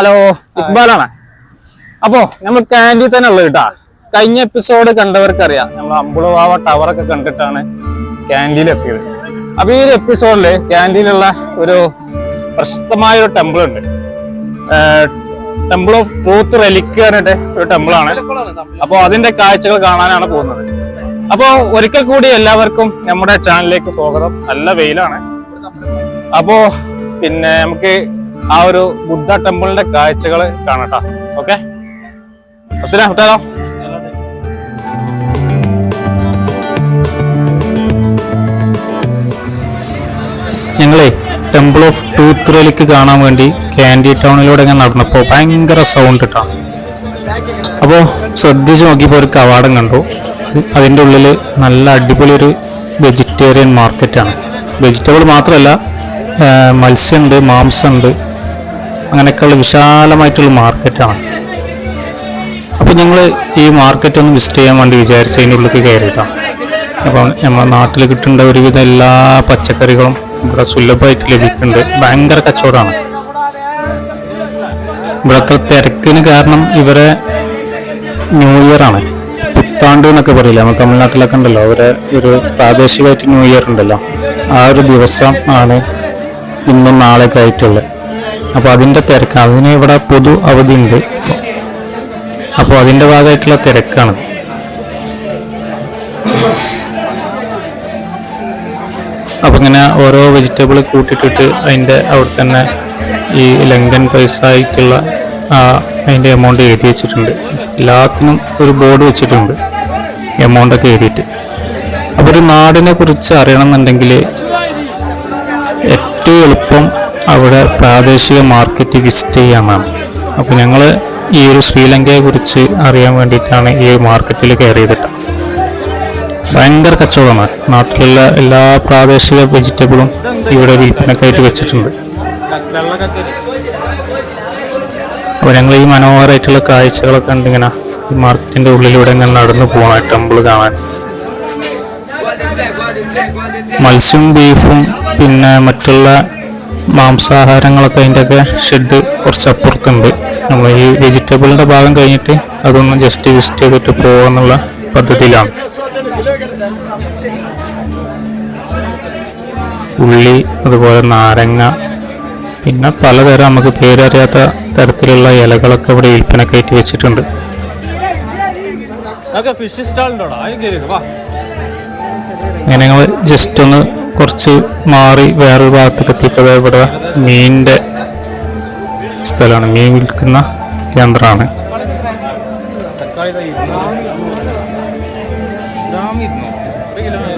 Hello ഇക്ബാലാണ്. അപ്പോ നമ്മൾ candy തന്നെ ഉള്ളത് കേട്ടാ. കഴിഞ്ഞ എപ്പിസോഡ് കണ്ടവർക്ക് അറിയാം നമ്മൾ അമ്പുളവാവ ഒക്കെ കണ്ടിട്ടാണ് ക്യാൻഡിയിൽ എത്തിയത്. അപ്പൊ ഈ ഒരു എപ്പിസോഡിൽ കാൻഡിയിലുള്ള ഒരു പ്രശസ്തമായ ഒരു ടെമ്പിൾ ഉണ്ട്. ടെമ്പിൾ ഓഫ് ട്രൂത്ത് റെലിക്ക് പറഞ്ഞിട്ട് ഒരു ടെമ്പിൾ ആണ്. അപ്പോ അതിന്റെ കാഴ്ചകൾ കാണാനാണ് പോകുന്നത്. അപ്പോ ഒരിക്കൽ കൂടി എല്ലാവർക്കും നമ്മുടെ ചാനലിലേക്ക് സ്വാഗതം. നല്ല വെയിലാണ്. അപ്പോ പിന്നെ നമുക്ക് ആ ഒരു ബുദ്ധ ടെമ്പിളിന്റെ കാഴ്ചകൾ കാണട്ടാ. ഓക്കെ? വിട്ടാലോ ഞങ്ങളെ ടെമ്പിൾ ഓഫ് ടൂത്രലിക്ക് കാണാൻ വേണ്ടി കാൻഡി ടൗണിലൂടെ ഇങ്ങനെ നടന്നപ്പോൾ ഭയങ്കര സൗണ്ട് ഇട്ടാ. അപ്പോൾ ശ്രദ്ധിച്ച് നോക്കിയപ്പോൾ ഒരു കവാടം കണ്ടു. അത് അതിന്റെ ഉള്ളിൽ നല്ല അടിപൊളി ഒരു വെജിറ്റേറിയൻ മാർക്കറ്റാണ് വെജിറ്റബിൾ മാത്രമല്ല മത്സ്യമുണ്ട് മാംസമുണ്ട് അങ്ങനെയൊക്കെയുള്ള വിശാലമായിട്ടുള്ള മാർക്കറ്റാണ്. അപ്പോൾ ഞങ്ങൾ ഈ മാർക്കറ്റ് ഒന്ന് വിസിറ്റ് ചെയ്യാൻ വേണ്ടി വിചാരിച്ച് അതിന്റെ ഉള്ളിലേക്ക് കയറിയിട്ടാണ് അപ്പം നമ്മുടെ നാട്ടിൽ കിട്ടേണ്ട ഒരുവിധ എല്ലാ പച്ചക്കറികളും ഇവിടെ സുലഭമായിട്ട് ലഭിക്കുന്നുണ്ട്. ഭയങ്കര കച്ചവടമാണ്. ഇവിടുത്തെ തിരക്കിന് കാരണം ഇവരെ ന്യൂ ഇയർ ആണ്. പുത്താണ്ട് എന്നൊക്കെ പറയില്ല? നമ്മൾ തമിഴ്നാട്ടിലൊക്കെ ഉണ്ടല്ലോ. അവരെ ഒരു പ്രാദേശികമായിട്ട് ന്യൂ ഇയർ ഉണ്ടല്ലോ. ആ ഒരു ദിവസം ആണ് ഇന്നും നാളെയൊക്കെ ആയിട്ടുള്ളത്. അപ്പോൾ അതിന്റെ തിരക്ക് അതിന് ഇവിടെ പൊതു ഉണ്ട് അപ്പോൾ അതിന്റെ ഭാഗമായിട്ടുള്ള തിരക്കാണ്. അപ്പം ഇങ്ങനെ ഓരോ വെജിറ്റബിൾ കൂട്ടിട്ടിട്ട് അതിന്റെ അവിടെ തന്നെ ഈ ലങ്കൻ പൈസ ആയിട്ടുള്ള അതിന്റെ എമൗണ്ട് എഴുതി വെച്ചിട്ടുണ്ട്. എല്ലാത്തിനും ഒരു ബോർഡ് വെച്ചിട്ടുണ്ട് എമൗണ്ട് ഒക്കെ എഴുതിയിട്ട്. അപ്പോൾ ഒരു നാടിനെ കുറിച്ച് അറിയണമെന്നുണ്ടെങ്കിൽ ഏറ്റവും എളുപ്പം അവിടെ പ്രാദേശിക മാർക്കറ്റ് വിസിറ്റ് ചെയ്യാനാണ് അപ്പോൾ ഞങ്ങൾ ഈ ഒരു ശ്രീലങ്കയെ കുറിച്ച് അറിയാൻ വേണ്ടിയിട്ടാണ് ഈ മാർക്കറ്റിൽ കയറിയതിട്ട് ഭയങ്കര കച്ചവടമാണ്. നാട്ടിലുള്ള എല്ലാ പ്രാദേശിക വെജിറ്റബിളും ഇവിടെ വിൽപ്പനക്കായിട്ട് വെച്ചിട്ടുണ്ട്. അപ്പോൾ ഞങ്ങൾ ഈ മനോഹരമായിട്ടുള്ള കാഴ്ചകളൊക്കെ കണ്ട് ഇങ്ങനെ ഈ മാർക്കറ്റിന്റെ ഉള്ളിലൂടെ ഇങ്ങനെ നടന്നു പോകണം ടെമ്പിൾ കാണാൻ. മത്സ്യം ബീഫും പിന്നെ മറ്റുള്ള മാംസാഹാരങ്ങളൊക്കെ അതിന്റെയൊക്കെ ഷെഡ് കുറച്ച് അപ്പുറത്തുണ്ട്. നമ്മൾ ഈ വെജിറ്റബിളിന്റെ ഭാഗം കഴിഞ്ഞിട്ട് അതൊന്ന് ജസ്റ്റ് വിസിറ്റ് ചെയ്തിട്ട് പോകാന്നുള്ള പദ്ധതിയിലാണ്. ഉള്ളി അതുപോലെ നാരങ്ങ പിന്നെ പലതരം നമുക്ക് പേരറിയാത്ത തരത്തിലുള്ള ഇലകളൊക്കെ ഇവിടെ വിൽപ്പനക്കയറ്റി വെച്ചിട്ടുണ്ട്. ഫിഷ് സ്റ്റാൾ ഉണ്ടോടാ? വാ. അങ്ങനെ ഞങ്ങൾ ജസ്റ്റ് ഒന്ന് കുറച്ച് മാറി വേറൊരു ഭാഗത്തേക്ക് എത്തിയപ്പോൾ ഇവിടെ മീനിന്റെ സ്ഥലമാണ്. മീൻ വിൽക്കുന്ന കേന്ദ്രമാണ്.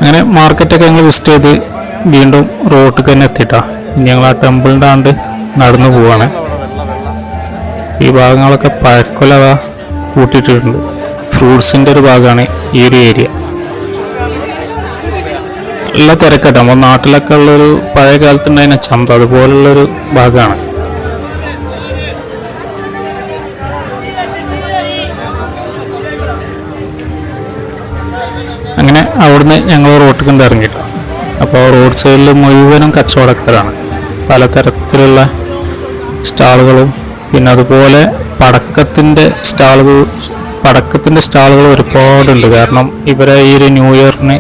അങ്ങനെ മാർക്കറ്റൊക്കെ ഞങ്ങൾ വിസിറ്റ് ചെയ്ത് വീണ്ടും റോട്ടിൽ തന്നെ ഇനി ഞങ്ങൾ ആ ടെമ്പിളിന്റെ ആണ്ട് നടന്നു പോവാണ്. ഈ ഭാഗങ്ങളൊക്കെ പഴക്കൊലവ കൂട്ടിയിട്ടിട്ടുണ്ട്. ഫ്രൂട്ട്സിന്റെ ഒരു ഭാഗമാണ് ഈ ഒരു ഏരിയ എല്ലാ തിരക്കട്ടെ. നമ്മുടെ നാട്ടിലൊക്കെ ഉള്ളൊരു പഴയ കാലത്തുണ്ടായിരുന്ന ചന്ത. അതുപോലുള്ളൊരു ഭാഗമാണ്. അങ്ങനെ അവിടുന്ന് ഞങ്ങൾ റോട്ടിൽ കൊണ്ട് ഇറങ്ങിയിട്ടു അപ്പോൾ റോഡ് സൈഡിൽ മുഴുവനും കച്ചവടക്കാരാണ്. പലതരത്തിലുള്ള സ്റ്റാളുകളും പിന്നെ അതുപോലെ പടക്കത്തിന്റെ സ്റ്റാളുകൾ പടക്കത്തിന്റെ സ്റ്റാളുകൾ ഒരുപാടുണ്ട്. കാരണം ഇവരെ ഈ ഒരു ന്യൂ ഇയറിന്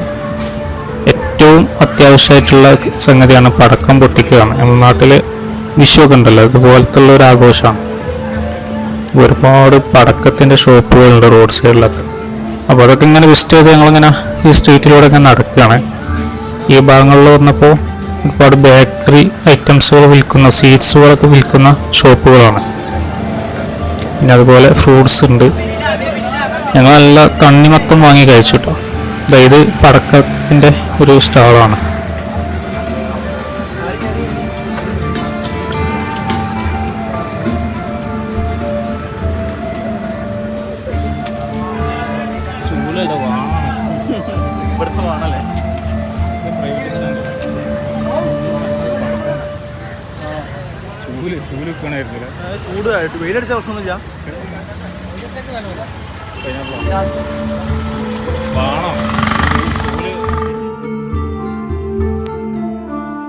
ഏറ്റവും അത്യാവശ്യമായിട്ടുള്ള സംഗതിയാണ് പടക്കം പൊട്ടിക്കുക നമ്മുടെ നാട്ടിൽ വിഷുവൊക്കെ ഉണ്ടല്ലോ ഇതുപോലത്തുള്ള ഒരു ആഘോഷമാണ് ഒരുപാട് പടക്കത്തിന്റെ ഷോപ്പുകളുണ്ട് റോഡ് സൈഡിലൊക്കെ. അപ്പോൾ അതൊക്കെ ഇങ്ങനെ വിസിറ്റ് ചെയ്ത് ഞങ്ങളിങ്ങനെ ഈ സ്ട്രീറ്റിലൂടെ ഇങ്ങനെ നടക്കുകയാണ്. ഈ ഭാഗങ്ങളിൽ വന്നപ്പോൾ ഒരുപാട് ബേക്കറി ഐറ്റംസുകൾ വിൽക്കുന്ന സ്വീറ്റ്സുകളൊക്കെ വിൽക്കുന്ന ഷോപ്പുകളാണ്. പിന്നെ അതുപോലെ ഫ്രൂട്ട്സ് ഉണ്ട്. ഞങ്ങൾ നല്ല തണ്ണിമത്തം വാങ്ങി കഴിച്ചു കേട്ടോ. അതായത് പടക്കത്തിന്റെ ഒരു സ്റ്റാളാണ്.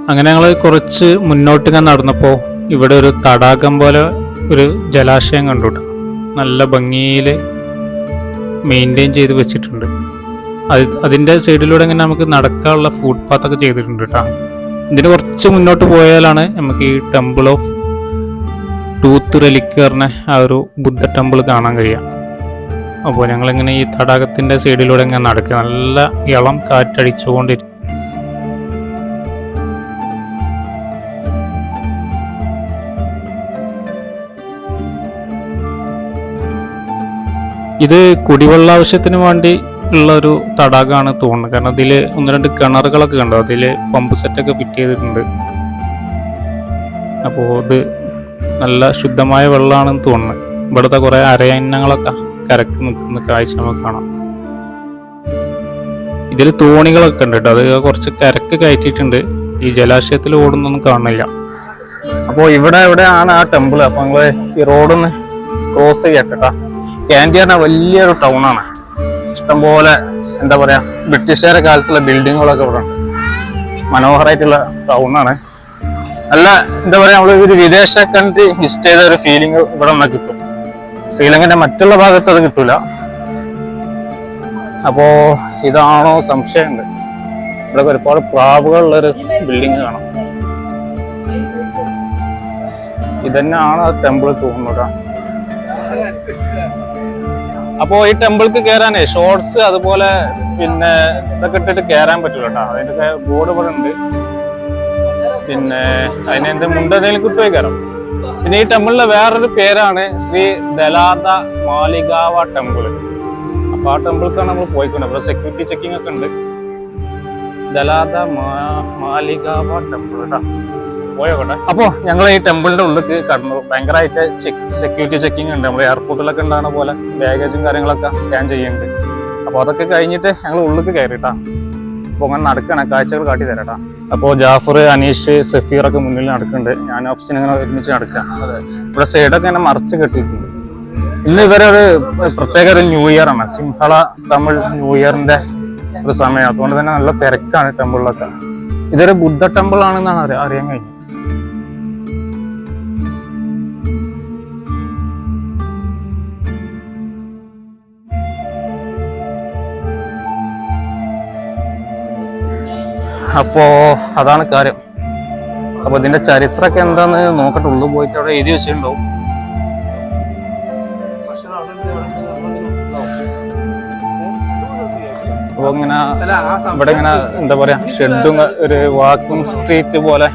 അങ്ങനെ ഞങ്ങൾ കുറച്ച് മുന്നോട്ട് ഇങ്ങനെ നടന്നപ്പോൾ ഇവിടെ ഒരു തടാകം പോലെ ഒരു ജലാശയം കണ്ടു നല്ല ഭംഗിയിൽ മെയിന്റെയിൻ ചെയ്ത് വെച്ചിട്ടുണ്ട്. അത് അതിന്റെ സൈഡിലൂടെ ഇങ്ങനെ നമുക്ക് നടക്കാനുള്ള ഫുട് പാത്തൊക്കെ ചെയ്തിട്ടുണ്ട് കേട്ടോ ഇതിന് കുറച്ച് മുന്നോട്ട് പോയാലാണ് നമുക്ക് ഈ ടെമ്പിൾ ഓഫ് ടൂത്ത് റെലിക്കറിനെ ആ ഒരു ബുദ്ധ ടെമ്പിൾ കാണാൻ കഴിയുക. അപ്പോൾ ഞങ്ങളിങ്ങനെ ഈ തടാകത്തിന്റെ സൈഡിലൂടെ ഇങ്ങനെ നടക്കുക. നല്ല ഇളം കാറ്റടിച്ചുകൊണ്ടിരിക്കും ഇത് കുടിവെള്ള ആവശ്യത്തിന് വേണ്ടി ഉള്ള ഒരു തടാകമാണ് തോന്നുന്നത്. കാരണം അതിൽ ഒന്ന് രണ്ട് കിണറുകളൊക്കെ കണ്ടു? അതിൽ പമ്പ് സെറ്റൊക്കെ ഫിറ്റ് ചെയ്തിട്ടുണ്ട്. അപ്പോൾ ഇത് നല്ല ശുദ്ധമായ വെള്ളമാണെന്ന് തോന്നുന്നത്. ഇവിടുത്തെ കുറേ അരയന്നങ്ങളൊക്കെ കരക്ക് നിൽക്കുന്ന കാഴ്ച നമുക്ക് കാണാം. ഇതിൽ തോണികളൊക്കെ ഉണ്ട് കേട്ടോ. അത് കുറച്ച് കരക്ക് കയറ്റിയിട്ടുണ്ട്. ഈ ജലാശയത്തിൽ ഓടുന്നൊന്നും കാണുന്നില്ല. അപ്പോൾ ഇവിടെ ഇവിടെ ആണ് ആ ടെമ്പിൾ അപ്പോൾ നിങ്ങൾ ഈ റോഡൊന്ന് ക്രോസ് ചെയ്യട്ടെ കേട്ടോ. ക്യാൻഡി പറഞ്ഞ വലിയൊരു ടൗൺ ആണ്. ഇഷ്ടംപോലെ എന്താ പറയാ ബ്രിട്ടീഷുകാരെ കാലത്തുള്ള ബിൽഡിങ്ങുകളൊക്കെ ഇവിടെ ഉണ്ട്. മനോഹരമായിട്ടുള്ള ടൗൺ ആണ്. നല്ല എന്താ പറയാ നമ്മൾ ഒരു വിദേശ കൺട്രി വിസിറ്റ് ചെയ്ത ഒരു ഫീലിംഗ് ഇവിടെ നിന്ന് കിട്ടും. ശ്രീലങ്കന്റെ മറ്റുള്ള ഭാഗത്ത് അത് കിട്ടൂല. അപ്പോ ഇതാണോ സംശയമുണ്ട്. ഇവിടെ ഒരുപാട് പ്രാവുകളുള്ളൊരു ബിൽഡിങ് കാണാം. ഇതന്നെയാണ് ആ ടെമ്പിൾ തോന്നുന്നത്. അപ്പോ ഈ ടെമ്പിൾക്ക് കയറാനേ ഷോർട്സ് അതുപോലെ പിന്നെ ഇതൊക്കെ ഇട്ടിട്ട് കയറാൻ പറ്റില്ല കേട്ടോ അതിന്റെ ബോർഡ് ഇവിടെ ഉണ്ട്. പിന്നെ അതിന് എന്റെ മുണ്ട് എന്തെങ്കിലും കിട്ടുമോ കയറാം പിന്നെ ഈ ടെമ്പിളിന്റെ വേറൊരു പേരാണ് ശ്രീ ദലാത മാലികാവ ടെമ്പിൾ അപ്പൊ ആ ടെമ്പിൾക്കാണ് നമ്മൾ പോയിക്കൊണ്ട് അപ്പൊ സെക്യൂരിറ്റി ചെക്കിംഗ് ഒക്കെ ഉണ്ട്. ദലാത മാലികാവ ടെമ്പിൾ കേട്ടോ അപ്പോ ഞങ്ങൾ ഈ ടെമ്പിളിന്റെ ഉള്ളിൽ കടന്നു ഭയങ്കരമായിട്ട് സെക്യൂരിറ്റി ചെക്കിംഗ് ഉണ്ട്. നമ്മൾ എയർപോർട്ടിലൊക്കെ ഉണ്ടാകുന്ന പോലെ ബാഗേജും കാര്യങ്ങളൊക്കെ സ്കാൻ ചെയ്യുന്നുണ്ട്. അപ്പൊ അതൊക്കെ കഴിഞ്ഞിട്ട് ഞങ്ങൾ ഉള്ളിൽ കയറിട്ടാ. അപ്പൊ അങ്ങനെ നടക്കണ. കാഴ്ചകൾ കാട്ടി തരട്ടാ. അപ്പോ ജാഫർ അനീഷ് സഫീർ ഒക്കെ മുന്നിൽ നടക്കുന്നുണ്ട്. ഞാൻ ഓഫീസിന് ഇങ്ങനെ ഒരുമിച്ച് നടക്കാം. ഇവിടെ സൈഡൊക്കെ ഇങ്ങനെ മറച്ച് കെട്ടിയിട്ടുണ്ട്. ഇന്ന് ഇവരെ ഒരു പ്രത്യേക ഒരു ന്യൂ ഇയർ ആണ്. സിംഹള തമിഴ് ന്യൂ ഇയറിന്റെ ഒരു സമയം. അതുകൊണ്ട് തന്നെ നല്ല തിരക്കാണ് ടെമ്പിളിലൊക്കെ. ഇതൊരു ബുദ്ധ ടെമ്പിൾ ആണെന്നാണ് അറിയാൻ കഴിഞ്ഞത്. അപ്പോ അതാണ് കാര്യം. അപ്പൊ ഇതിന്റെ ചരിത്രമൊക്കെ എന്താന്ന് നോക്കട്ടെ ഉള്ളു പോയിട്ട് അവിടെ എഴുതി വെച്ചിട്ടുണ്ടാവും. ഇങ്ങനെ ഇവിടെ ഇങ്ങനെ എന്താ പറയാ ഷെഡും ഒരു വാക്കും സ്ട്രീറ്റ് പോലെ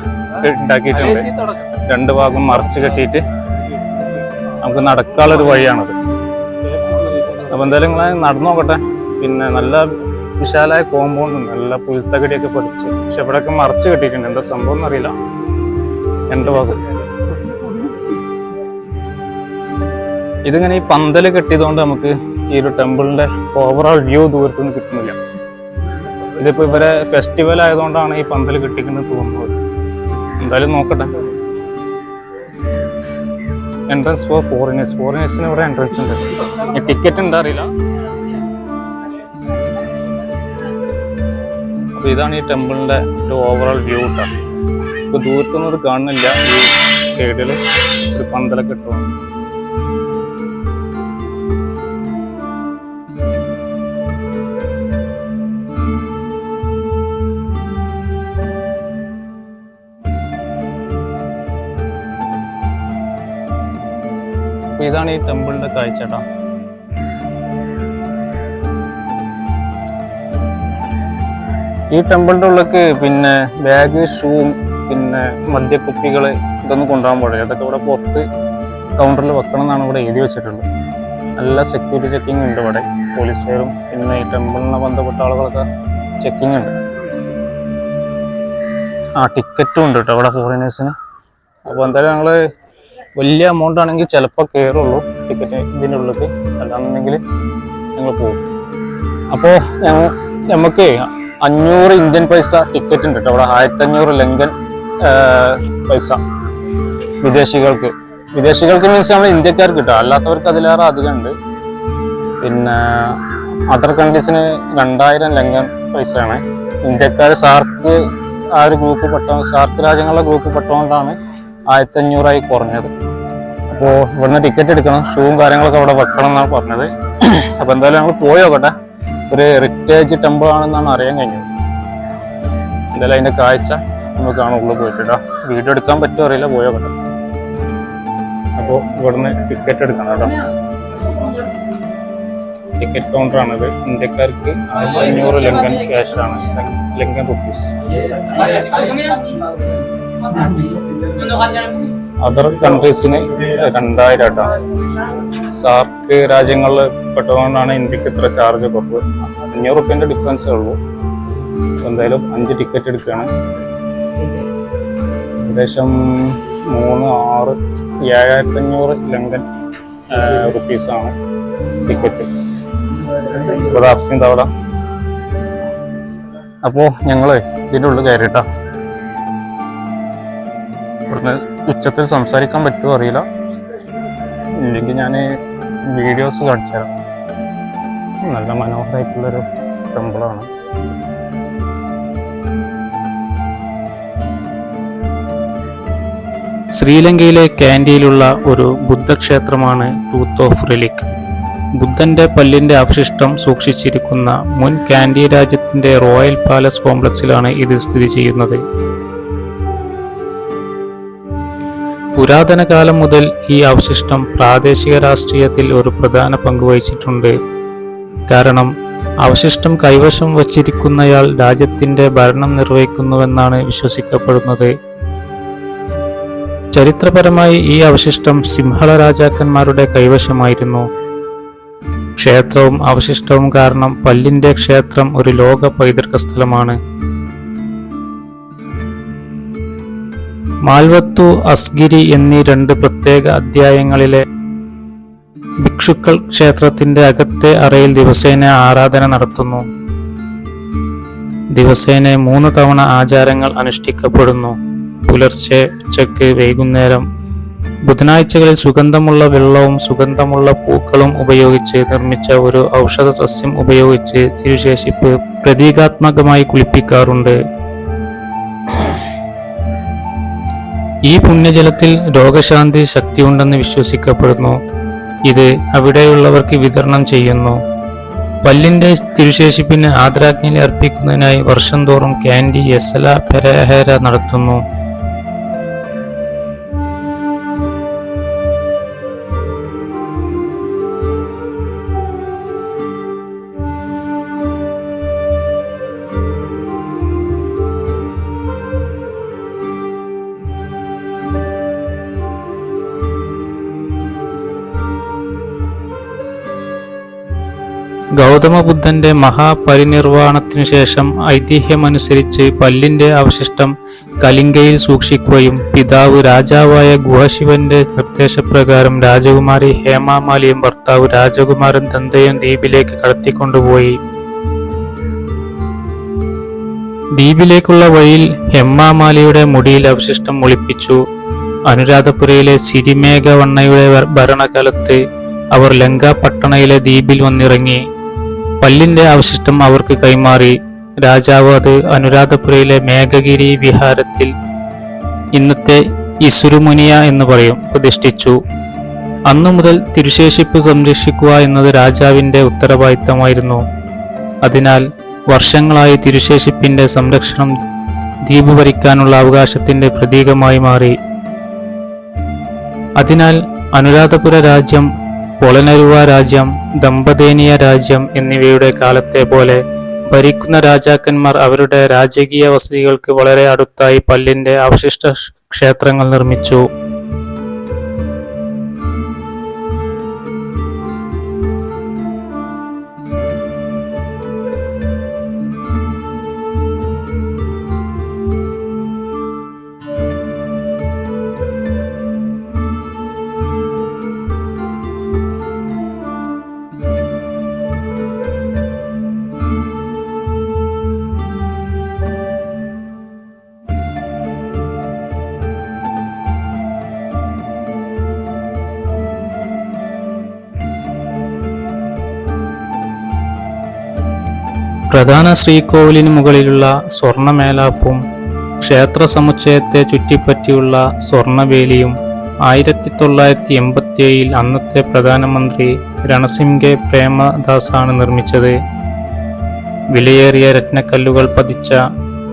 ഉണ്ടാക്കിയിട്ടുണ്ട്. രണ്ട് ഭാഗം മറച്ച് കെട്ടിയിട്ട് നമുക്ക് നടക്കാനുള്ളൊരു വഴിയാണത്. അപ്പൊ എന്തായാലും ഇങ്ങനെ നടന്നു നോക്കട്ടെ. പിന്നെ നല്ല വിശാലമായ കോമ്പൗണ്ട് നല്ല പുൽത്തകടിയൊക്കെ പൊടിച്ച്. പക്ഷെ ഇവിടെയൊക്കെ മറച്ച് കെട്ടിയിട്ടുണ്ട്. എന്താ സംഭവം എന്നറിയില്ല. എന്റെ ഭാഗം. ഇതിങ്ങനെ ഈ പന്തൽ കെട്ടിയതുകൊണ്ട് നമുക്ക് ഈ ഒരു ടെമ്പിളിന്റെ ഓവറോൾ വ്യൂ ദൂരത്തു നിന്ന് കിട്ടുന്നില്ല. ഇതിപ്പോ ഇവരെ ഫെസ്റ്റിവൽ ആയതുകൊണ്ടാണ് ഈ പന്തൽ കെട്ടിക്കുന്നത് തോന്നുന്നത്. എന്തായാലും നോക്കട്ടെ. എൻട്രൻസ് ഫോർ ഫോറിനേഴ്സ് ഫോറിനേഴ്സിന് ഇവിടെ എൻട്രൻസ് ഉണ്ട്. ടിക്കറ്റ് ഉണ്ടോ അറിയില്ല. അപ്പൊ ഇതാണ് ഈ ടെമ്പിളിന്റെ ഒരു ഓവറോൾ വ്യൂ കേട്ടോ ഇപ്പോൾ ദൂരത്തൊന്നും ഇത് കാണുന്നില്ല. ഈ സൈഡിൽ ഒരു പന്തലൊക്കെ ഇട്ടു. അപ്പൊ ഇതാണ് ഈ ടെമ്പിളിന്റെ കാഴ്ച കേട്ടോ ഈ ടെമ്പിളിന്റെ ഉള്ളിലേക്ക് പിന്നെ ബാഗ് ഷൂവും പിന്നെ മദ്യക്കുപ്പികൾ ഇതൊന്നും കൊണ്ടുപോകാൻ പാടില്ല അതൊക്കെ ഇവിടെ പുറത്ത് കൗണ്ടറിൽ വെക്കണം എന്നാണ് ഇവിടെ എഴുതി വെച്ചിട്ടുണ്ട് നല്ല സെക്യൂരിറ്റി ചെക്കിംഗ് ഉണ്ട് ഇവിടെ. പോലീസുകാരും പിന്നെ ഈ ടെമ്പിളിനെ ബന്ധപ്പെട്ട ആളുകളൊക്കെ ചെക്കിംഗ് ഉണ്ട്. ആ ടിക്കറ്റും ഉണ്ട് കേട്ടോ ഇവിടെ ഫോറിനേഴ്സിന് അപ്പോൾ എന്തായാലും ഞങ്ങൾ വലിയ എമൗണ്ട് ആണെങ്കിൽ ചിലപ്പോൾ കയറുള്ളൂ ടിക്കറ്റ് ഇതിന്റെ ഉള്ളിലേക്ക്. അല്ലാന്നുണ്ടെങ്കിൽ ഞങ്ങൾ പോകും. അപ്പോൾ ഞങ്ങൾ നമുക്ക് അഞ്ഞൂറ് ഇന്ത്യൻ പൈസ ടിക്കറ്റ് ഉണ്ട് കേട്ടോ. അവിടെ ആയിരത്തി അഞ്ഞൂറ് ലങ്കൻ പൈസ വിദേശികൾക്ക്. വിദേശികൾക്ക് മീൻസ് നമ്മൾ ഇന്ത്യക്കാർക്ക് കിട്ടുക അല്ലാത്തവർക്ക് അതിലേറെ അധികം ഉണ്ട്. പിന്നെ അതർ കൺട്രീസിന് രണ്ടായിരം ലങ്കൻ പൈസയാണ്. ഇന്ത്യക്കാർ സാർക്ക് ആ ഒരു ഗ്രൂപ്പ് പെട്ട സാർക്ക് രാജ്യങ്ങളുടെ ഗ്രൂപ്പ് പെട്ടുകൊണ്ടാണ് ആയിരത്തി അഞ്ഞൂറായി കുറഞ്ഞത്. അപ്പോൾ ഇവിടുന്ന് ടിക്കറ്റ് എടുക്കണം. ഷൂവും കാര്യങ്ങളൊക്കെ അവിടെ വെക്കണം എന്നാണ് പറഞ്ഞത്. അപ്പോൾ എന്തായാലും ഞങ്ങൾ പോയി നോക്കട്ടെ. ഒരു ഹെറിറ്റേജ് ടെമ്പിൾ ആണെന്നാണ് അറിയാൻ കഴിഞ്ഞത്. എന്തായാലും അതിന്റെ കാഴ്ച നമുക്ക് കാണാം ഉള്ളിൽ പോയിട്ടാ വീഡിയോ എടുക്കാൻ പറ്റുമോ അറിയില്ല പോയോ നോക്കട്ടെ അപ്പോൾ ഇവിടുന്ന് ടിക്കറ്റ് എടുക്കണം കേട്ടോ. ടിക്കറ്റ് കൗണ്ടർ ആണത്. ഇന്ത്യക്കാർക്ക് അഞ്ഞൂറ് ലങ്കൻ ക്യാഷ് ആണ്. ലങ്കൻ റുപ്പീസ് അതർ കൺട്രീസിന് രണ്ടായിരം കേട്ടോ. സാർക്ക് രാജ്യങ്ങളിൽ പെട്ടതുകൊണ്ടാണ് ഇന്ത്യയ്ക്ക് ഇത്ര ചാർജ് കുറവ്. അഞ്ഞൂറ് റുപ്യന്റെ ഡിഫറൻസേ ഉള്ളൂ എന്തായാലും അഞ്ച് ടിക്കറ്റ് എടുക്കുകയാണ്. ഏകദേശം മൂന്ന് ആറ് ഏഴായിരത്തി അഞ്ഞൂറ് ലങ്കൻ റുപ്പീസാണ് ടിക്കറ്റ് അർസിന്റെ അവിടെ അപ്പോൾ ഞങ്ങൾ ഇതിന്റെ ഉള്ളിൽ കയറിയിട്ടാ. ഇവിടുന്ന് ഉച്ചത്തിൽ സംസാരിക്കാൻ പറ്റുമോ അറിയില്ല. ഇല്ലെങ്കിൽ ഞാൻ വീഡിയോസ് കാണിച്ചു തരാം നല്ല മനോഹരമായിട്ടുള്ളൊരു ടെമ്പിളാണ്. ശ്രീലങ്കയിലെ കാൻഡിയിലുള്ള ഒരു ബുദ്ധക്ഷേത്രമാണ് ടൂത്ത് ഓഫ് റിലിക് ബുദ്ധന്റെ പല്ലിന്റെ അവശിഷ്ടം സൂക്ഷിച്ചിരിക്കുന്ന മുൻ കാൻഡി രാജ്യത്തിന്റെ റോയൽ പാലസ് കോംപ്ലക്സിലാണ് ഇത് സ്ഥിതി ചെയ്യുന്നത്. പുരാതന കാലം മുതൽ ഈ അവശിഷ്ടം പ്രാദേശിക രാഷ്ട്രീയത്തിൽ ഒരു പ്രധാന പങ്ക് വഹിച്ചിട്ടുണ്ട്. കാരണം അവശിഷ്ടം കൈവശം വച്ചിരിക്കുന്നയാൾ രാജ്യത്തിന്റെ ഭരണം നിർവഹിക്കുന്നുവെന്നാണ് വിശ്വസിക്കപ്പെടുന്നത്. ചരിത്രപരമായി ഈ അവശിഷ്ടം സിംഹള രാജാക്കന്മാരുടെ കൈവശമായിരുന്നു. ക്ഷേത്രവും അവശിഷ്ടവും കാരണം പല്ലിന്റെ ക്ഷേത്രം ഒരു ലോക പൈതൃക സ്ഥലമാണ്. മാൽവത്തു അസ്ഗിരി എന്നീ രണ്ട് പ്രത്യേക അധ്യായങ്ങളിലെ ഭിക്ഷുക്കൾ ക്ഷേത്രത്തിന്റെ അകത്തെ അറയിൽ ദിവസേന ആരാധന നടത്തുന്നു. ദിവസേന മൂന്ന് തവണ ആചാരങ്ങൾ അനുഷ്ഠിക്കപ്പെടുന്നു. പുലർച്ചെ ഉച്ചയ്ക്ക് വൈകുന്നേരം. ബുധനാഴ്ചകളിൽ സുഗന്ധമുള്ള വെള്ളവും സുഗന്ധമുള്ള പൂക്കളും ഉപയോഗിച്ച് നിർമ്മിച്ച ഒരു ഔഷധ സസ്യം ഉപയോഗിച്ച് തിരുശേഷിപ്പ് പ്രതീകാത്മകമായി കുളിപ്പിക്കാറുണ്ട്. ഈ പുണ്യജലത്തിൽ രോഗശാന്തി ശക്തിയുണ്ടെന്ന് വിശ്വസിക്കപ്പെടുന്നു. ഇത് അവിടെയുള്ളവർക്ക് വിതരണം ചെയ്യുന്നു. പല്ലിന്റെ തിരുശേഷിപ്പിന് ആദരാജ്ഞലി അർപ്പിക്കുന്നതിനായി വർഷം തോറും കാൻഡി യസല പെരഹേര നടത്തുന്നു. ഗൗതമ ബുദ്ധന്റെ മഹാപരിനിർവാണത്തിനു ശേഷം ഐതിഹ്യമനുസരിച്ച് പല്ലിന്റെ അവശിഷ്ടം കലിംഗയിൽ സൂക്ഷിക്കുകയും പിതാവ് രാജാവായ ഗുഹശിവന്റെ നിർദ്ദേശപ്രകാരം രാജകുമാരി ഹേമാമാലിയും ഭർത്താവ് രാജകുമാരൻ തന്തയും ദ്വീപിലേക്ക് കടത്തിക്കൊണ്ടുപോയി. ദ്വീപിലേക്കുള്ള വഴിയിൽ ഹെമ്മാമാലിയുടെ മുടിയിൽ അവശിഷ്ടം ഒളിപ്പിച്ചു അനുരാധപുരയിലെ സിരിമേഘവണ്ണയുടെ ഭരണകാലത്ത് അവർ ലങ്ക പട്ടണയിലെ ദ്വീപിൽ വന്നിറങ്ങി. പല്ലിന്റെ അവശിഷ്ടം അവർക്ക് കൈമാറി. രാജാവ് അത് അനുരാധപുരയിലെ മേഘഗിരി വിഹാരത്തിൽ ഇന്നത്തെ ഇസുരുമുനിയ എന്ന് പറയും പ്രതിഷ്ഠിച്ചു. അന്നു മുതൽ തിരുശേഷിപ്പ് സംരക്ഷിക്കുക എന്നത് രാജാവിന്റെ ഉത്തരവാദിത്തമായിരുന്നു. അതിനാൽ വർഷങ്ങളായി തിരുശേഷിപ്പിന്റെ സംരക്ഷണം ദ്വീപ് ഭരിക്കാനുള്ള അവകാശത്തിന്റെ പ്രതീകമായി മാറി. അതിനാൽ അനുരാധപുര രാജ്യം പൊളനരുവ രാജ്യം ദമ്പതേനിയ രാജ്യം എന്നിവയുടെ കാലത്തെ പോലെ ഭരിക്കുന്ന രാജാക്കന്മാർ അവരുടെ രാജകീയ വസതികൾക്ക് വളരെ അടുത്തായി പല്ലിന്റെ അവശിഷ്ട ക്ഷേത്രങ്ങൾ നിർമ്മിച്ചു. പ്രധാന ശ്രീകോവിലിന് മുകളിലുള്ള സ്വർണമേലാപ്പും ക്ഷേത്ര സമുച്ചയത്തെ ചുറ്റിപ്പറ്റിയുള്ള സ്വർണവേലിയും ആയിരത്തി തൊള്ളായിരത്തി എൺപത്തി ഏഴിൽ അന്നത്തെ പ്രധാനമന്ത്രി രണസിംഗെ പ്രേമദാസാണ് നിർമ്മിച്ചത്. വിലയേറിയ രത്നക്കല്ലുകൾ പതിച്ച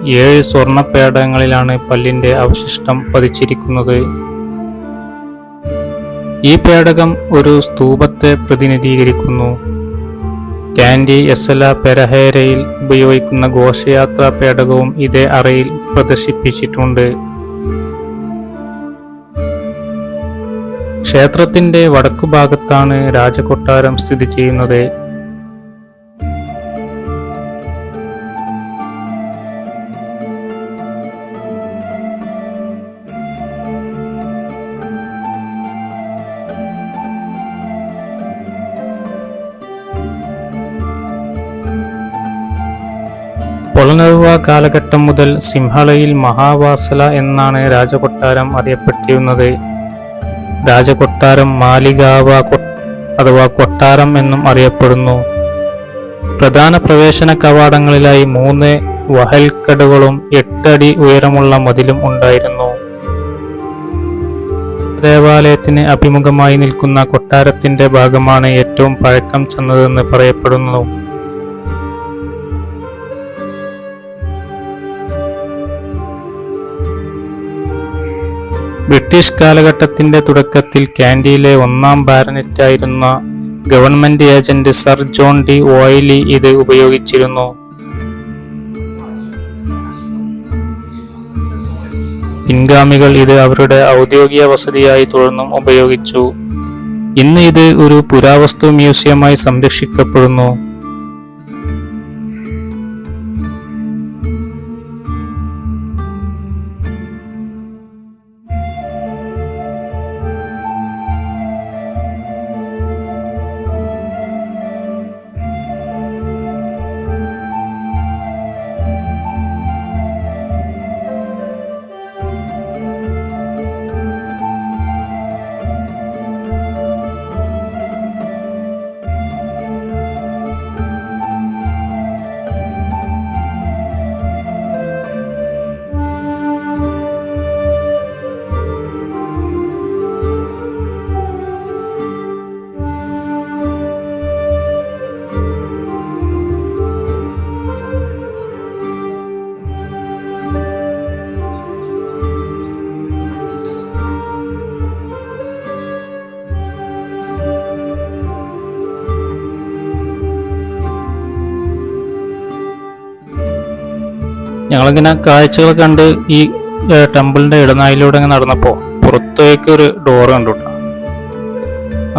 ഏഴ് സ്വർണപേടങ്ങളിലാണ് പല്ലിന്റെ അവശിഷ്ടം പതിച്ചിരിക്കുന്നത്. ഈ പേടകം ഒരു സ്തൂപത്തെ പ്രതിനിധീകരിക്കുന്നു. കാൻഡി എസല പെരഹേരയിൽ ഉപയോഗിക്കുന്ന ഘോഷയാത്രാ പേടകവും ഇതേ അറയിൽ പ്രദർശിപ്പിച്ചിട്ടുണ്ട്. ക്ഷേത്രത്തിന്റെ വടക്കുഭാഗത്താണ് രാജകൊട്ടാരം സ്ഥിതി ചെയ്യുന്നത്. പൊളനറുവ കാലഘട്ടം മുതൽ സിംഹളയിൽ മഹാവാസല എന്നാണ് രാജകൊട്ടാരം അറിയപ്പെട്ടിരുന്നത്. രാജകൊട്ടാരം മാലികാവ അഥവാ കൊട്ടാരം എന്നും അറിയപ്പെടുന്നു. പ്രധാന പ്രവേശന കവാടങ്ങളിലായി മൂന്ന് വഹൽക്കടുകളും എട്ടടി ഉയരമുള്ള മതിലും ഉണ്ടായിരുന്നു. ദേവാലയത്തിന് അഭിമുഖമായി നിൽക്കുന്ന കൊട്ടാരത്തിന്റെ ഭാഗമാണ് ഏറ്റവും പഴക്കം ചെന്നതെന്ന് പറയപ്പെടുന്നു. ബ്രിട്ടീഷ് കാലഘട്ടത്തിന്റെ തുടക്കത്തിൽ കാൻഡിയിലെ ഒന്നാം ബാരനറ്റായിരുന്ന government agent sir John D'Oyly ഇത് ഉപയോഗിച്ചിരുന്നു. പിൻഗാമികൾ ഇത് അവരുടെ ഔദ്യോഗിക വസതിയായി തുടർന്നും ഉപയോഗിച്ചു. ഇന്ന് ഇത് ഒരു പുരാവസ്തു മ്യൂസിയമായി സംരക്ഷിക്കപ്പെടുന്നു. ഞങ്ങളിങ്ങനെ കാഴ്ചകൾ കണ്ട് ഈ ടെമ്പിളിന്റെ ഇടനായിലൂടെ ഇങ്ങനെ നടന്നപ്പോൾ പുറത്തേക്ക് ഒരു ഡോർ കണ്ടു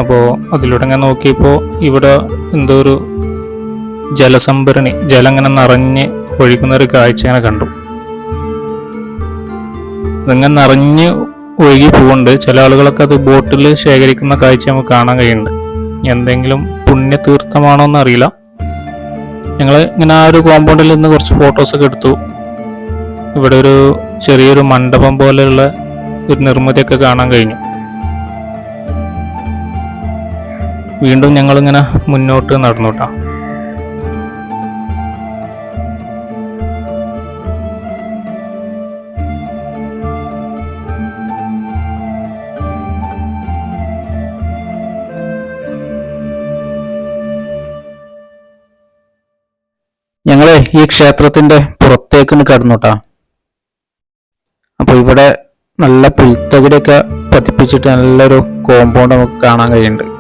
അപ്പോൾ അതിലൂടെ ഇങ്ങനെ നോക്കിയപ്പോൾ ഇവിടെ എന്തോ ഒരു ജലസംഭരണി ജലം ഇങ്ങനെ നിറഞ്ഞ് ഒഴുകുന്ന ഒരു കാഴ്ച ഇങ്ങനെ കണ്ടു. ഇതിങ്ങനെ നിറഞ്ഞ് ഒഴുകി പോകുന്നുണ്ട് ചില ആളുകളൊക്കെ അത് ബോട്ടിൽ ശേഖരിക്കുന്ന കാഴ്ച നമുക്ക് കാണാൻ കഴിയുന്നുണ്ട്. എന്തെങ്കിലും പുണ്യതീർത്ഥമാണോ എന്നറിയില്ല. ഞങ്ങൾ ഇങ്ങനെ ആ ഒരു കോമ്പൗണ്ടിൽ നിന്ന് കുറച്ച് ഫോട്ടോസൊക്കെ എടുത്തു. ഇവിടെ ഒരു ചെറിയൊരു മണ്ഡപം പോലെയുള്ള ഒരു നിർമ്മിതിയൊക്കെ കാണാൻ കഴിഞ്ഞു. വീണ്ടും ഞങ്ങളിങ്ങനെ മുന്നോട്ട് നടന്നു കേട്ടോ ഞങ്ങളെ ഈ ക്ഷേത്രത്തിന്റെ പുറത്തേക്ക് കടന്നുട്ടാ. അപ്പൊ ഇവിടെ നല്ല പുൽത്തകിടൊക്കെ പതിപ്പിച്ചിട്ട് നല്ലൊരു കോമ്പൗണ്ട് നമുക്ക് കാണാൻ കഴിയുന്നുണ്ട്.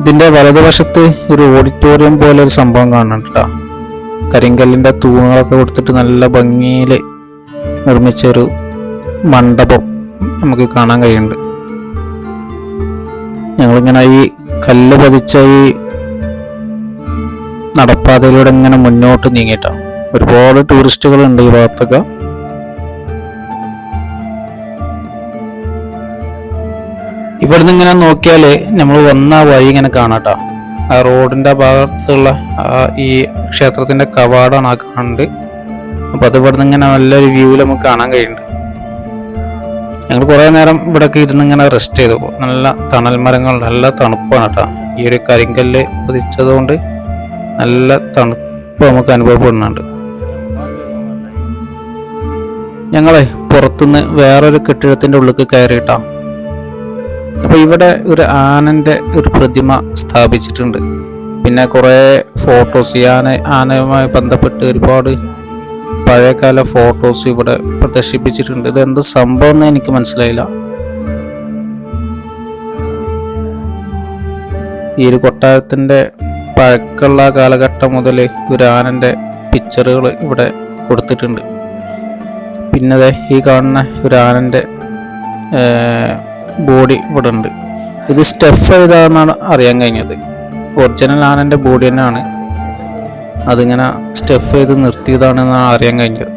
ഇതിന്റെ വലതുവശത്ത് ഒരു ഓഡിറ്റോറിയം പോലെ ഒരു സംഭവം കാണുന്നുണ്ട് കരിങ്കല്ലിന്റെ തൂണുകളൊക്കെ കൊടുത്തിട്ട് നല്ല ഭംഗിയിൽ നിർമ്മിച്ച ഒരു മണ്ഡപം നമുക്ക് കാണാൻ കഴിയുന്നുണ്ട്. ഞങ്ങളിങ്ങനെ ഈ കല്ല് പതിച്ച ഈ നടപ്പാതയിലൂടെ ഇങ്ങനെ മുന്നോട്ട് നീങ്ങിയിട്ടാണ് ഒരുപാട് ടൂറിസ്റ്റുകൾ ഉണ്ട് ഈ ഭാഗത്തൊക്കെ. ഇവിടുന്ന് ഇങ്ങനെ നോക്കിയാൽ നമ്മൾ വന്ന വഴി ഇങ്ങനെ കാണാട്ടോ. ആ റോഡിന്റെ ഭാഗത്തുള്ള ഈ ക്ഷേത്രത്തിന്റെ കവാടാണ് ആ കാണുന്നത് അപ്പൊ അത് ഇവിടുന്ന് ഇങ്ങനെ നല്ലൊരു വ്യൂവിൽ നമുക്ക് കാണാൻ കഴിയുന്നുണ്ട്. ഞങ്ങൾ കുറേ നേരം ഇവിടെയൊക്കെ ഇരുന്ന് ഇങ്ങനെ റെസ്റ്റ് ചെയ്തു. നല്ല തണൽ മരങ്ങൾ നല്ല തണുപ്പാണ് കേട്ടോ. ഈ ഒരു കരിങ്കല്ല് പതിച്ചതുകൊണ്ട് നല്ല തണുപ്പ് നമുക്ക് അനുഭവപ്പെടുന്നുണ്ട്. ഞങ്ങളെ പുറത്തുനിന്ന് വേറൊരു കെട്ടിടത്തിന്റെ ഉള്ളിൽ കയറിയിട്ടാ. അപ്പൊ ഇവിടെ ഒരു ആനന്റെ ഒരു പ്രതിമ സ്ഥാപിച്ചിട്ടുണ്ട്. പിന്നെ കുറേ ഫോട്ടോസ് ഈ ആന ആനയുമായി ബന്ധപ്പെട്ട് ഒരുപാട് പഴയകാല ഫോട്ടോസ് ഇവിടെ പ്രദർശിപ്പിച്ചിട്ടുണ്ട്. ഇത് എന്ത് സംഭവം എന്ന് എനിക്ക് മനസ്സിലായില്ല. ഈ ഒരു കൊട്ടാരത്തിന്റെ പഴക്കമുള്ള കാലഘട്ടം മുതൽ ഒരു ആനന്റെ പിക്ചറുകൾ ഇവിടെ കൊടുത്തിട്ടുണ്ട്. പിന്നെ ഈ കാണുന്ന ഒരു ആനന്റെ ബോഡി ഇവിടെ ഉണ്ട്. ഇത് സ്റ്റെഫ് ചെയ്താന്നാണ് അറിയാൻ കഴിഞ്ഞത്. ഒറിജിനൽ ആനന്റെ ബോഡി തന്നെയാണ്. അതിങ്ങനെ സ്റ്റെഫ് ചെയ്ത് നിർത്തിയതാണെന്നാണ് അറിയാൻ കഴിഞ്ഞത്.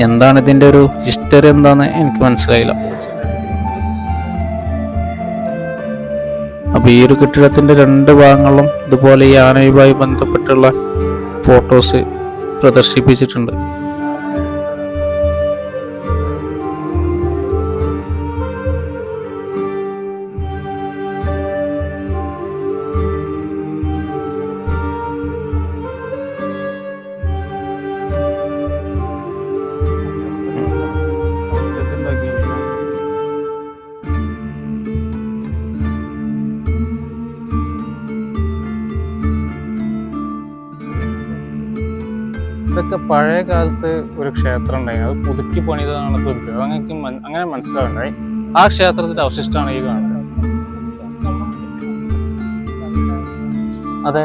എന്താണ് ഇതിന്റെ ഒരു ഹിസ്റ്ററി എന്താണെന്ന് എനിക്ക് മനസ്സിലായില്ല. അപ്പോൾ ഈ ഒരു കെട്ടിടത്തിന്റെ രണ്ട് ഭാഗങ്ങളും ഇതുപോലെ ഈ ആനയുമായി ബന്ധപ്പെട്ടുള്ള ഫോട്ടോസ് പ്രദർശിപ്പിച്ചിട്ടുണ്ട്. ഇതൊക്കെ പഴയ കാലത്ത് ഒരു ക്ഷേത്രം ഉണ്ടായി അത് പുതുക്കി പണിതാണ് തോന്നുന്നത് അങ്ങനെ അങ്ങനെ മനസ്സിലാവുണ്ടായി. ആ ക്ഷേത്രത്തിന്റെ അവശിഷ്ടമാണ് ഈ കാണുന്നത്. അതെ.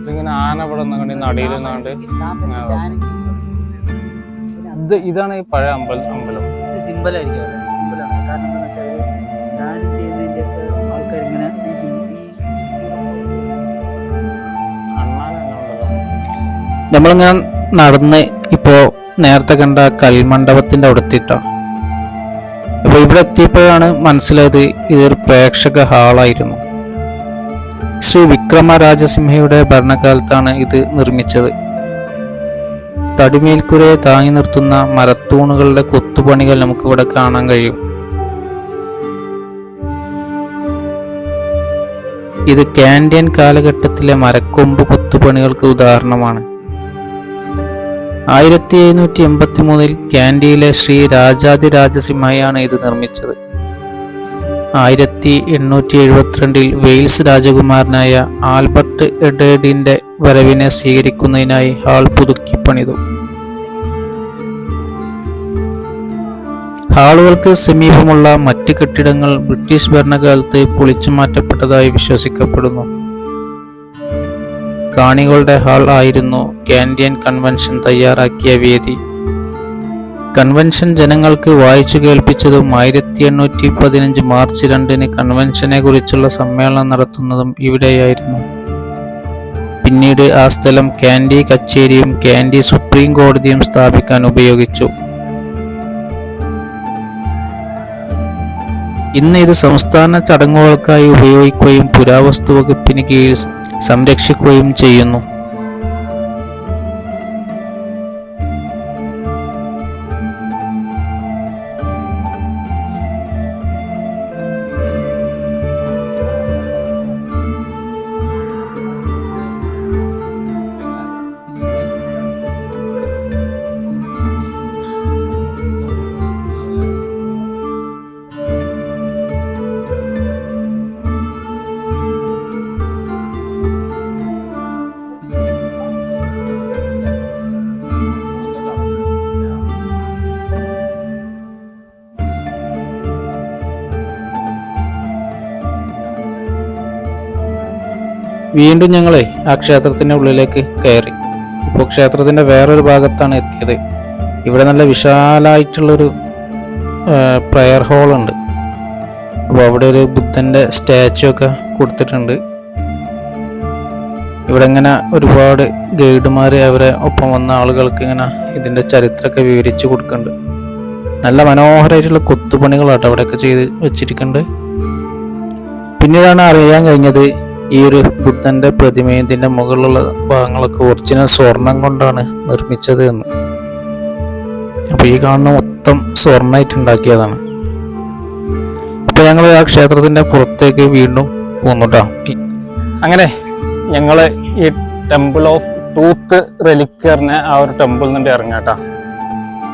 ഇതിങ്ങനെ ആന ഇവിടെ നിന്നുകൊണ്ട് നടിയിൽ നിന്നാണ്ട് ഇത് ഇതാണ് ഈ പഴയ അമ്പലം. അമ്പലം സിമ്പിൾ നമ്മളിങ്ങനെ നടന്ന് ഇപ്പോൾ നേരത്തെ കണ്ട കൽമണ്ഡപത്തിന്റെ അവിടെ എത്തിയിട്ടോ അപ്പോൾ ഇവിടെ എത്തിയപ്പോഴാണ് മനസ്സിലായത് ഇതൊരു പ്രേക്ഷക ഹാളായിരുന്നു. ശ്രീ വിക്രമ രാജസിംഹയുടെ ഭരണകാലത്താണ് ഇത് നിർമ്മിച്ചത്. തടിമേൽക്കുരയെ താങ്ങി നിർത്തുന്ന മരത്തൂണുകളുടെ കൊത്തുപണികൾ നമുക്കിവിടെ കാണാൻ കഴിയും. ഇത് കാൻഡിയൻ കാലഘട്ടത്തിലെ മരക്കൊമ്പ് കൊത്തുപണികൾക്ക് ഉദാഹരണമാണ്. ആയിരത്തി എഴുന്നൂറ്റി എൺപത്തി മൂന്നിൽ കാൻഡിയിലെ ശ്രീ രാജാതിരാജസിംഹയാണ് ഇത് നിർമ്മിച്ചത്. ആയിരത്തി എണ്ണൂറ്റി എഴുപത്തിരണ്ടിൽ വെയിൽസ് രാജകുമാരനായ ആൽബർട്ട് എഡേഡിന്റെ വരവിനെ സ്വീകരിക്കുന്നതിനായി ഹാൾ പുതുക്കി പണിതു. ഹാളുകൾക്ക് സമീപമുള്ള മറ്റ് കെട്ടിടങ്ങൾ ബ്രിട്ടീഷ് ഭരണകാലത്ത് പൊളിച്ചു മാറ്റപ്പെട്ടതായി വിശ്വസിക്കപ്പെടുന്നു. കാണികളുടെ ഹാൾ ആയിരുന്നു കാൻഡിയൻ കൺവെൻഷൻ തയ്യാറാക്കിയ വേദി. കൺവെൻഷൻ ജനങ്ങൾക്ക് വായിച്ചു കേൾപ്പിച്ചതും ആയിരത്തി എണ്ണൂറ്റി പതിനഞ്ച് മാർച്ച് രണ്ടിന് കൺവെൻഷനെ കുറിച്ചുള്ള സമ്മേളനം നടത്തുന്നതും ഇവിടെയായിരുന്നു. പിന്നീട് ആ സ്ഥലം കാൻഡി കച്ചേരിയും കാൻഡി സുപ്രീം കോടതിയും സ്ഥാപിക്കാൻ ഉപയോഗിച്ചു. ഇന്ന് ഇത് സംസ്ഥാന ചടങ്ങുകൾക്കായി ഉപയോഗിക്കുകയും പുരാവസ്തു വകുപ്പിന് കീഴിൽ സംരക്ഷിക്കുകയും ചെയ്യുന്നു. വീണ്ടും ഞങ്ങളെ ആ ക്ഷേത്രത്തിന്റെ ഉള്ളിലേക്ക് കയറി. ഇപ്പോൾ ക്ഷേത്രത്തിന്റെ വേറൊരു ഭാഗത്താണ് എത്തിയത്. ഇവിടെ നല്ല വിശാലമായിട്ടുള്ളൊരു പ്രയർ ഹോളുണ്ട് അപ്പോൾ അവിടെ ഒരു ബുദ്ധന്റെ സ്റ്റാച്ചു ഒക്കെ കൊടുത്തിട്ടുണ്ട്. ഇവിടെ ഇങ്ങനെ ഒരുപാട് ഗൈഡുമാർ അവരെ ഒപ്പം വന്ന ആളുകൾക്ക് ഇങ്ങനെ ഇതിന്റെ ചരിത്രമൊക്കെ വിവരിച്ചു കൊടുക്കുന്നുണ്ട്. നല്ല മനോഹരമായിട്ടുള്ള കൊത്തുപണികളാട്ടോ അവിടെയൊക്കെ ചെയ്ത് വെച്ചിരിക്കുന്നുണ്ട്. പിന്നീടാണ് അറിയാൻ കഴിഞ്ഞത് ഈ ഒരു ബുദ്ധന്റെ പ്രതിമയത്തിന്റെ മുകളിലുള്ള ഭാഗങ്ങളൊക്കെ ഒറിജിനൽ സ്വർണം കൊണ്ടാണ് നിർമ്മിച്ചത് എന്ന്. അപ്പൊ ഈ കാണുന്ന മൊത്തം സ്വർണമായിട്ട് ഉണ്ടാക്കിയതാണ്. അപ്പൊ ഞങ്ങൾ ആ ക്ഷേത്രത്തിന്റെ പുറത്തേക്ക് വീണ്ടും പോന്നുട്ടോ അങ്ങനെ ഞങ്ങൾ ഈ ടെമ്പിൾ ഓഫ് ടൂത്ത് റെലിക്കറിനെ ആ ഒരു ടെമ്പിളിൽ നിന്നിട്ട് ഇറങ്ങാട്ടാ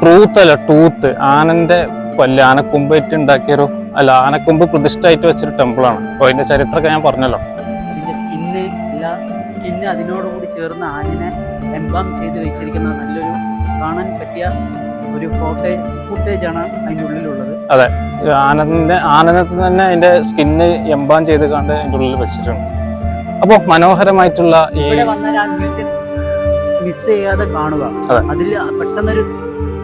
ട്രൂത്ത് അല്ല ടൂത്ത് ആനന്റെ പല്ല് ആനക്കൊമ്പായിട്ട് ഉണ്ടാക്കിയൊരു അല്ല ആനക്കൊമ്പ് പ്രതിഷ്ഠയായിട്ട് വെച്ചൊരു ടെമ്പിളാണ്. അപ്പോൾ അതിന്റെ ചരിത്രമൊക്കെ ഞാൻ പറഞ്ഞല്ലോ. സ്കിന്ന് അതിനോടുകൂടി ചേർന്ന് ആനിനെ എംബാം ചെയ്ത് വെച്ചിരിക്കുന്ന നല്ലൊരു കാണാൻ പറ്റിയ ഒരു ഫോട്ടേജ് ഫുട്ടേജ് ആണ് അതിന്റെ ഉള്ളിലുള്ളത്. അതെ. ആനന്റെ ആനന്ദത്തിൽ തന്നെ അതിന്റെ സ്കിന്ന് എംബാം ചെയ്ത് കണ്ട് അതിന്റെ ഉള്ളിൽ വെച്ചിട്ടുണ്ട്. അപ്പോൾ മനോഹരമായിട്ടുള്ള ഈ ഇവിടെ വന്നാൽ ആ മ്യൂസിയം മിസ് ചെയ്യാതെ കാണുക. അതെ. അതിൽ പെട്ടെന്നൊരു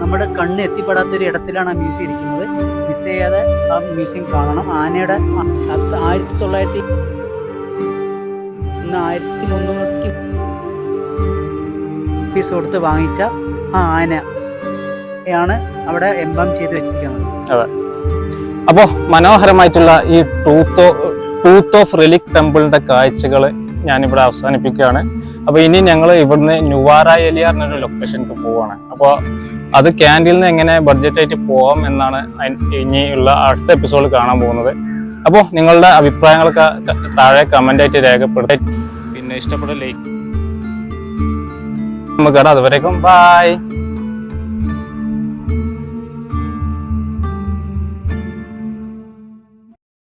നമ്മുടെ കണ്ണ് എത്തിപ്പെടാത്ത ഒരു ഇടത്തിലാണ് ആ മ്യൂസിയം ഇരിക്കുന്നത്. മിസ് ചെയ്യാതെ ആ മ്യൂസിയം കാണണം. ആനയുടെ അത് ആയിരത്തി തൊള്ളായിരത്തി ഇന്ന് ആയിരത്തി മുന്നൂറ്റി ഫീസ് കൊടുത്ത് വാങ്ങിച്ച ആ ആനയാണ് അവിടെ എംബാം ചെയ്ത് വെച്ചിരിക്കുന്നത്. അപ്പോൾ മനോഹരമായിട്ടുള്ള ഈ ടൂത്ത് ടൂത്ത് ഓഫ് റിലിക് ടെമ്പിളിന്റെ കാഴ്ചകൾ ഞാനിവിടെ അവസാനിപ്പിക്കുകയാണ്. അപ്പോൾ ഇനി ഞങ്ങൾ ഇവിടുന്ന് ന്യൂവാറ എലിയാർ എന്നൊരു ലൊക്കേഷനിലേക്ക് പോവാണ്. അപ്പോൾ അത് ക്യാന്റീനിൽ നിന്ന് എങ്ങനെ ബഡ്ജറ്റായിട്ട് പോകാം എന്നാണ് ഇനിയുള്ള അടുത്ത എപ്പിസോഡ് കാണാൻ പോകുന്നത്. അപ്പോൾ നിങ്ങളുടെ അഭിപ്രായങ്ങളൊക്കെ താഴെ കമന്റായിട്ട് രേഖപ്പെടുത്തി. പിന്നെ ഇഷ്ടപ്പെട്ട ലൈക്ക് നമുക്ക് അതുവരേക്കും ബൈ